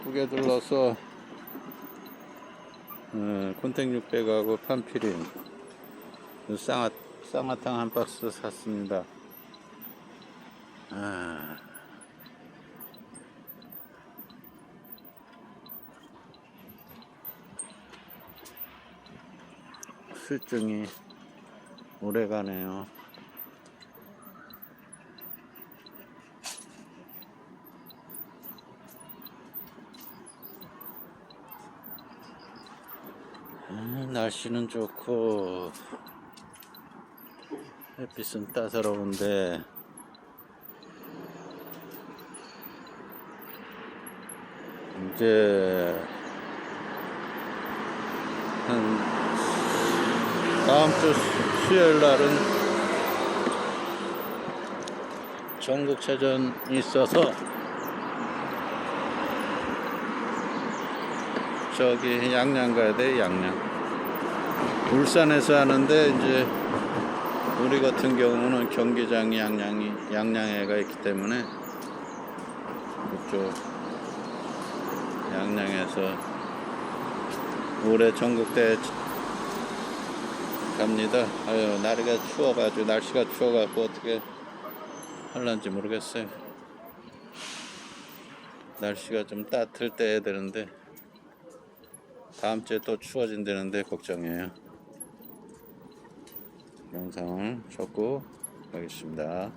이쁘게 둘러서 어, 콘택 600하고 판피린 쌍화, 쌍화탕 한 박스 샀습니다. 아. 실증이 오래 가네요. 음, 날씨는 좋고 햇빛은 따사로운데 이제 한 다음 주 수- 수요일 날은 전국체전이 있어서 저기 양양 가야 돼 양양 울산에서 하는데 이제 우리 같은 경우는 경기장이 양양이 양양에가 있기 때문에 그쪽 양양에서 올해 전국대 갑니다. 아유 날이가 추워가지고 날씨가 추워갖고 어떻게 할란지 모르겠어요. 날씨가 좀 따뜻할 때 해야 되는데 다음 주에 또 추워진다는데 걱정이에요. 영상을 접고 가겠습니다.